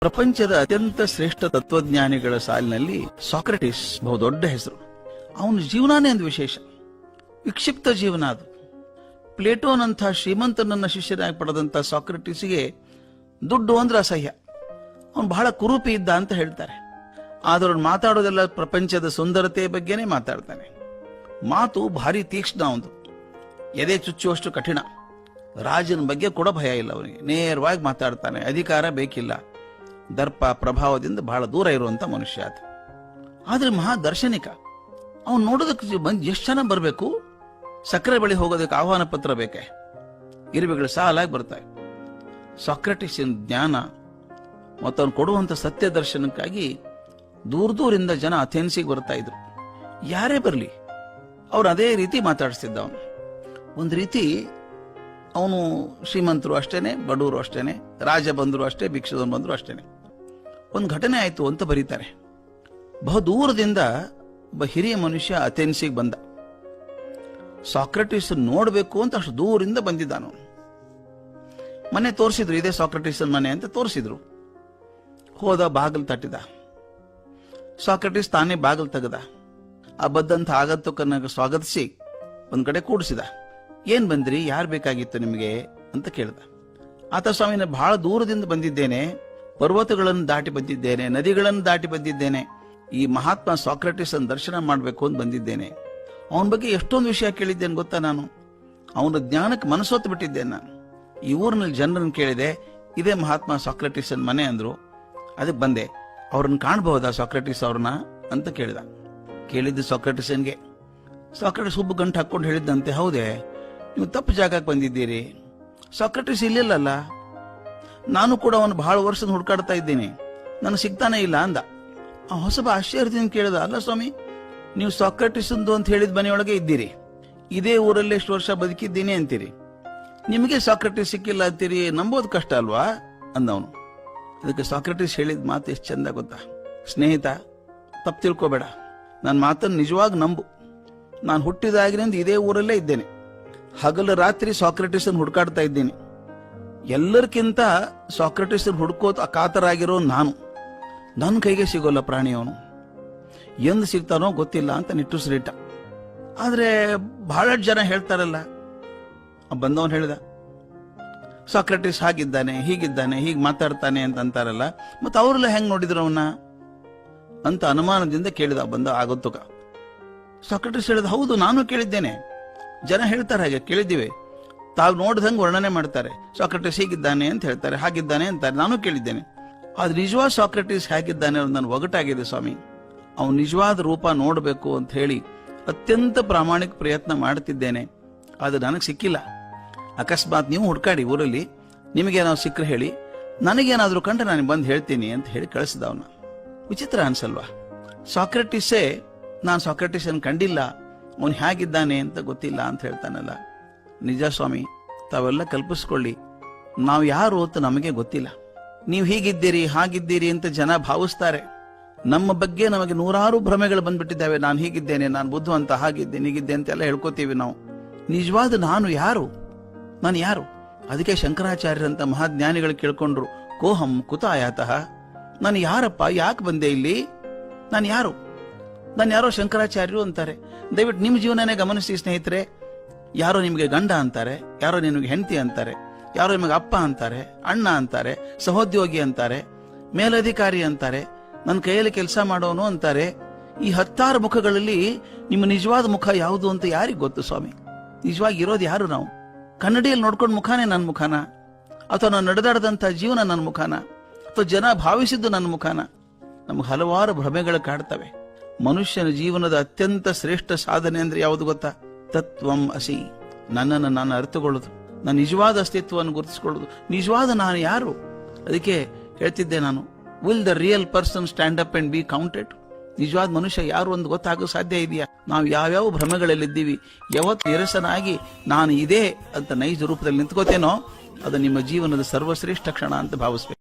ಪ್ರಪಂಚದ ಅತ್ಯಂತ ಶ್ರೇಷ್ಠ ತತ್ವಜ್ಞಾನಿಗಳ ಸಾಲಿನಲ್ಲಿ ಸಾಕ್ರೆಟಿಸ್ ಬಹುದೊಡ್ಡ ಹೆಸರು. ಅವನ ಜೀವನಾನೇ ಒಂದು ವಿಶೇಷ. ವಿಕ್ಷಿಪ್ತ ಜೀವನ ಅದು. ಪ್ಲೇಟೋನಂಥ ಶ್ರೀಮಂತನನ್ನ ಶಿಷ್ಯನಾಗಿ ಪಡೆದಂಥ ಸಾಕ್ರೆಟಿಸ್ಗೆ ದುಡ್ಡು ಅಂದ್ರೆ ಅಸಹ್ಯ. ಅವನು ಬಹಳ ಕುರೂಪಿ ಇದ್ದ ಅಂತ ಹೇಳ್ತಾರೆ. ಆದ್ರೆ ಅವ್ನು ಮಾತಾಡೋದೆಲ್ಲ ಪ್ರಪಂಚದ ಸುಂದರತೆ ಬಗ್ಗೆನೇ ಮಾತಾಡ್ತಾನೆ. ಮಾತು ಭಾರಿ ತೀಕ್ಷ್ಣ ಅವನು ಎದೆ ಚುಚ್ಚುವಷ್ಟು ಕಠಿಣ. ರಾಜನ ಬಗ್ಗೆ ಕೂಡ ಭಯ ಇಲ್ಲ ಅವನಿಗೆ. ನೇರವಾಗಿ ಮಾತಾಡ್ತಾನೆ. ಅಧಿಕಾರ ಬೇಕಿಲ್ಲ. ದರ್ಪ ಪ್ರಭಾವದಿಂದ ಬಹಳ ದೂರ ಇರುವಂತ ಮನುಷ್ಯ ಆತ ಆದ್ರೆ ಮಹಾ ದರ್ಶನಿಕ ಅವನು ನೋಡೋದಕ್ಕೆ ಬಂದು ಎಷ್ಟು ಜನ ಬರಬೇಕು? ಸಕ್ಕರೆ ಬಳಿ ಹೋಗೋದಕ್ಕೆ ಆಹ್ವಾನ ಪತ್ರ ಬೇಕೆ? ಇರುವೆಗಳು ಸಾಲಾಗಿ ಬರ್ತಾವೆ. ಸಾಕ್ರೆಟಿಸಿನ ಜ್ಞಾನ ಮತ್ತು ಅವನು ಕೊಡುವಂತ ಸತ್ಯ ದರ್ಶನಕ್ಕಾಗಿ ದೂರ ದೂರಿಂದ ಜನ ಅಥೆನ್ಸಿಗೆ ಬರ್ತಾ ಇದ್ರು. ಯಾರೇ ಬರಲಿ, ಅವ್ರು ಅದೇ ರೀತಿ ಮಾತಾಡಿಸ್ತಿದ್ದ ಅವನು ಒಂದು ರೀತಿ ಅವನು ಶ್ರೀಮಂತರು ಅಷ್ಟೇನೆ, ಬಡವರು ಅಷ್ಟೇನೆ, ರಾಜ ಬಂದರು ಅಷ್ಟೇ ಭಿಕ್ಷದವನು ಬಂದರು ಅಷ್ಟೇನೆ. ಒಂದು ಘಟನೆ ಆಯಿತು ಅಂತ ಬರೀತಾರೆ. ಬಹುದೂರದಿಂದ ಒಬ್ಬ ಹಿರಿಯ ಮನುಷ್ಯ ಅಥೆನ್ಸಿಗೆ ಬಂದ. ಸಾಕ್ರೆಟಿಸ್ ನೋಡಬೇಕು ಅಂತ ಅಷ್ಟು ದೂರಿಂದ ಬಂದಿದ್ದಾನು. ಮನೆ ತೋರಿಸಿದ್ರು, ಇದೇ ಸಾಕ್ರೆಟಿಸನ್ ಮನೆ ಅಂತ ತೋರಿಸಿದ್ರು. ಹೋದ, ಬಾಗಿಲು ತಟ್ಟಿದ. ಸಾಕ್ರೆಟಿಸ್ ತಾನೇ ಬಾಗಿಲು ತೆಗೆದ. ಆ ಬದ್ದಂಥ ಆಗಂತುಕನ್ನ ಸ್ವಾಗತಿಸಿ ಒಂದು ಕಡೆ ಕೂಡಿಸಿದ. ಏನ್ ಬಂದ್ರಿ? ಯಾರು ಬೇಕಾಗಿತ್ತು ನಿಮಗೆ? ಅಂತ ಕೇಳ್ದ. ಆತ ಸ್ವಾಮಿನ ಬಹಳ ದೂರದಿಂದ ಬಂದಿದ್ದೇನೆ. ಪರ್ವತಗಳನ್ನು ದಾಟಿ ಬಂದಿದ್ದೇನೆ, ನದಿಗಳನ್ನು ದಾಟಿ ಬಂದಿದ್ದೇನೆ, ಈ ಮಹಾತ್ಮ ಸಾಕ್ರೆಟಿಸ್ ದರ್ಶನ ಮಾಡಬೇಕು ಅಂತ ಬಂದಿದ್ದೇನೆ. ಅವನ ಬಗ್ಗೆ ಎಷ್ಟೊಂದು ವಿಷಯ ಕೇಳಿದ್ದೇನೆ ಗೊತ್ತಾ ನಾನು? ಅವನ ಜ್ಞಾನಕ್ಕೆ ಮನಸ್ಸೊತ್ತು ಬಿಟ್ಟಿದ್ದೇನೆ ನಾನು. ಈ ಊರಿನಲ್ಲಿ ಜನರನ್ನು ಕೇಳಿದೆ, ಇದೇ ಮಹಾತ್ಮ ಸಾಕ್ರೆಟಿಸ್ ಮನೆ ಅಂದರು. ಅದಕ್ಕೆ ಬಂದೆ, ಅವ್ರನ್ನ ಕಾಣಬಹುದಾ ಸಾಕ್ರೆಟಿಸ್ ಅವ್ರನ್ನ ಅಂತ ಕೇಳಿದ. ಕೇಳಿದ್ದು ಸಾಕ್ರೆಟಿಸನ್ಗೆ, ಸಾಕ್ರೆಟಿಸ್ ಹುಬ್ಬು ಗಂಟು ಹಾಕೊಂಡು ಹೇಳಿದ್ದಂತೆ, ಹೌದೇ, ನೀವು ತಪ್ಪು ಜಾಗಕ್ಕೆ ಬಂದಿದ್ದೀರಿ. ಸಾಕ್ರೆಟಿಸ್ ಇಲ್ಲಿಲ್ಲಲ್ಲ. ನಾನು ಕೂಡ ಅವನು ಬಹಳ ವರ್ಷದ ಹುಡುಕಾಡ್ತಾ ಇದ್ದೀನಿ. ನನಗೆ ಸಿಗ್ತಾನೆ ಇಲ್ಲ ಅಂದ. ಆ ಹೊಸಬ ಆಶ್ಚರ್ಯದಿಂದ ಕೇಳಿದ, ಅಲ್ಲ ಸ್ವಾಮಿ, ನೀವು ಸಾಕ್ರೆಟಿಸ್ ಅಂತ ಹೇಳಿದ ಮನೆಯೊಳಗೆ ಇದ್ದೀರಿ. ಇದೇ ಊರಲ್ಲಿ ಎಷ್ಟು ವರ್ಷ ಬದುಕಿದ್ದೀನಿ ಅಂತೀರಿ. ನಿಮಗೆ ಸಾಕ್ರೆಟಿಸ್ ಸಿಕ್ಕಿಲ್ಲ ಅಂತೀರಿ, ನಂಬೋದು ಕಷ್ಟ ಅಲ್ವಾ? ಅಂದವನು. ಅದಕ್ಕೆ ಸಾಕ್ರೆಟಿಸ್ ಹೇಳಿದ ಮಾತು ಎಷ್ಟು ಚಂದ ಗೊತ್ತಾ? ಸ್ನೇಹಿತ, ತಪ್ಪು ತಿಳ್ಕೊಬೇಡ. ನನ್ನ ಮಾತನ್ನು ನಿಜವಾಗಿ ನಂಬು. ನಾನು ಹುಟ್ಟಿದಾಗಿನಿಂದ ಇದೇ ಊರಲ್ಲೇ ಇದ್ದೇನೆ. ಹಗಲು ರಾತ್ರಿ ಸಾಕ್ರೆಟಿಸನ್ ಹುಡುಕಾಡ್ತಾ ಇದ್ದೀನಿ. ಎಲ್ಲರಿಗಿಂತ ಸಾಕ್ರೆಟಿಸ್ ಹುಡುಕೋತ ಕಾತರಾಗಿರೋ ನಾನು ನನ್ನ ಕೈಗೆ ಸಿಗೋಲ್ಲ ಪ್ರಾಣಿ ಅವನು. ಎಂದು ಸಿಗ್ತಾನೋ ಗೊತ್ತಿಲ್ಲ ಅಂತ ನಿಟ್ಟುಸಿರಿಟ್ಟ. ಆದ್ರೆ ಬಹಳಷ್ಟು ಜನ ಹೇಳ್ತಾರಲ್ಲ ಬಂದವನು ಹೇಳಿದ, ಸಾಕ್ರೆಟಿಸ್ ಹಾಗಿದ್ದಾನೆ, ಹೀಗಿದ್ದಾನೆ, ಹೀಗೆ ಮಾತಾಡ್ತಾನೆ ಅಂತ ಅಂತಾರಲ್ಲ ಮತ್ತೆ ಅವರೆಲ್ಲ ಹೆಂಗ್ ನೋಡಿದ್ರು ಅವನ್ನ ಅಂತ ಅನುಮಾನದಿಂದ ಕೇಳಿದ, ಬಂದ, ಆಗೊತ್ತುಕ. ಸಾಕ್ರೆಟಿಸ್ ಹೇಳಿದ, ಹೌದು, ನಾನು ಕೇಳಿದ್ದೇನೆ. ಜನ ಹೇಳ್ತಾರೆ ಹಾಗೆ, ಕೇಳಿದ್ದೀವಿ. ತಾವು ನೋಡ್ದಂಗೆ ವರ್ಣನೆ ಮಾಡ್ತಾರೆ. ಸಾಕ್ರೆಟಿಸ್ ಹೀಗಿದ್ದಾನೆ ಅಂತ ಹೇಳ್ತಾರೆ, ಹಾಗಿದ್ದಾನೆ ಅಂತಾರೆ. ನಾನು ಕೇಳಿದ್ದೇನೆ. ಅದು ನಿಜವಾದ ಸಾಕ್ರೆಟಿಸ್ ಹೇಗಿದ್ದಾನೆ ಅನ್ನೋದು ನಾನು ಒಗಟಾಗಿದೆ ಸ್ವಾಮಿ. ಅವನು ನಿಜವಾದ ರೂಪ ನೋಡಬೇಕು ಅಂತ ಹೇಳಿ ಅತ್ಯಂತ ಪ್ರಾಮಾಣಿಕ ಪ್ರಯತ್ನ ಮಾಡ್ತಿದ್ದೇನೆ. ಅದು ನನಗೆ ಸಿಕ್ಕಿಲ್ಲ. ಅಕಸ್ಮಾತ್ ನೀವು ಹುಡ್ಕಾಡಿ ಊರಲ್ಲಿ ನಿಮಗೇನಾದ್ರು ಸಿಕ್ಕರೆ ಹೇಳಿ, ನನಗೇನಾದ್ರೂ ಕಂಡ್ರೆ ನಾನು ಬಂದು ಹೇಳ್ತೀನಿ ಅಂತ ಹೇಳಿ ಕಳಿಸಿದ ಅವನ. ವಿಚಿತ್ರ ಅನ್ಸಲ್ವಾ? ಸಾಕ್ರೆಟಿಸೇ, ನಾನು ಸಾಕ್ರೆಟಿಸ್ ಅನ್ನು ಕಂಡಿಲ್ಲ. ಅವನು ಹೇಗಿದ್ದಾನೆ ಅಂತ ಗೊತ್ತಿಲ್ಲ ಅಂತ ಹೇಳ್ತಾನಲ್ಲ. ನಿಜ ಸ್ವಾಮಿ, ತಾವೆಲ್ಲ ಕಲ್ಪಿಸ್ಕೊಳ್ಳಿ. ನಾವು ಯಾರು ಅಂತ ನಮಗೆ ಗೊತ್ತಿಲ್ಲ. ನೀವು ಹೀಗಿದ್ದೀರಿ, ಹಾಗಿದ್ದೀರಿ ಅಂತ ಜನ ಭಾವಿಸ್ತಾರೆ. ನಮ್ಮ ಬಗ್ಗೆ ನಮಗೆ ನೂರಾರು ಭ್ರಮೆಗಳು ಬಂದ್ಬಿಟ್ಟಿದ್ದಾವೆ. ನಾನು ಹೀಗಿದ್ದೇನೆ, ನಾನು ಬುದ್ಧಿವಂತ ಹಾಗಿದ್ದೇನೆ ಹೀಗಿದ್ದೆ ಅಂತೆಲ್ಲ ಹೇಳ್ಕೋತೀವಿ ನಾವು. ನಿಜವಾದ ನಾನು ಯಾರು? ನಾನು ಯಾರು? ಅದಕ್ಕೆ ಶಂಕರಾಚಾರ್ಯರಂತ ಮಹಾಜ್ಞಾನಿಗಳು ಕೇಳ್ಕೊಂಡ್ರು, ಕೋಹಂ ಕುತ ಆಯಾತಃ ನಾನು ಯಾರಪ್ಪ? ಯಾಕೆ ಬಂದೆ ಇಲ್ಲಿ? ನಾನು ಯಾರು? ನಾನು ಯಾರೋ ಶಂಕರಾಚಾರ್ಯರು ಅಂತಾರೆ. ದಯವಿಟ್ಟು ನಿಮ್ಮ ಜೀವನನೇ ಗಮನಿಸಿ ಸ್ನೇಹಿತರೆ. ಯಾರೋ ನಿಮಗೆ ಗಂಡ ಅಂತಾರೆ, ಯಾರೋ ನಿಮಗೆ ಹೆಂಡತಿ ಅಂತಾರೆ, ಯಾರೋ ನಿಮಗೆ ಅಪ್ಪ ಅಂತಾರೆ, ಅಣ್ಣ ಅಂತಾರೆ, ಸಹೋದ್ಯೋಗಿ ಅಂತಾರೆ, ಮೇಲಧಿಕಾರಿ ಅಂತಾರೆ, ನನ್ನ ಕೈಯಲ್ಲಿ ಕೆಲಸ ಮಾಡೋನು ಅಂತಾರೆ. ಈ ಹತ್ತಾರು ಮುಖಗಳಲ್ಲಿ ನಿಮ್ಮ ನಿಜವಾದ ಮುಖ ಯಾವುದು ಅಂತ ಯಾರಿಗೆ ಗೊತ್ತು ಸ್ವಾಮಿ? ನಿಜವಾಗಿ ಇರೋದು ಯಾರು ನಾವು? ಕನ್ನಡಿಯಲ್ಲಿ ನೋಡ್ಕೊಂಡು ಮುಖಾನೇ ನನ್ನ ಮುಖಾನ? ಅಥವಾ ನಾನು ನಡೆದಾಡದಂತ ಜೀವನ ನನ್ನ ಮುಖಾನ? ಅಥವಾ ಜನ ಭಾವಿಸಿದ್ದು ನನ್ನ ಮುಖಾನ? ನಮ್ಗೆ ಹಲವಾರು ಭ್ರಮೆಗಳು ಕಾಡ್ತವೆ. ಮನುಷ್ಯನ ಜೀವನದ ಅತ್ಯಂತ ಶ್ರೇಷ್ಠ ಸಾಧನೆ ಅಂದ್ರೆ ಯಾವುದು ಗೊತ್ತಾ? ತತ್ವಂ ಅಸಿ. ನನ್ನನ್ನು ನಾನು ಅರಿತುಕೊಳ್ಳೋದು. ನನ್ನ ನಿಜವಾದ ಅಸ್ತಿತ್ವವನ್ನು ಗುರುತಿಸಿಕೊಳ್ಳೋದು. ನಿಜವಾದ ನಾನು ಯಾರು? ಅದಕ್ಕೆ ಹೇಳ್ತಿದ್ದೆ ನಾನು will the real person stand up and be counted ನಿಜವಾದ ಮನುಷ್ಯ ಯಾರು ಒಂದು ಗೊತ್ತಾಗೋ ಸಾಧ್ಯ ಇದೆಯಾ? ನಾವು ಯಾವ್ಯಾವ ಭ್ರಮೆಗಳಲ್ಲಿದ್ದೀವಿ? ಯಾವತ್ತು ನಿರಸನಾಗಿ ನಾನು ಇದೇ ಅಂತ ನೈಜ ರೂಪದಲ್ಲಿ ನಿಂತ್ಕೋತೇನೋ, ಅದು ನಿಮ್ಮ ಜೀವನದ ಸರ್ವಶ್ರೇಷ್ಠ ಕ್ಷಣ ಅಂತ ಭಾವಿಸ್ಬೇಕು.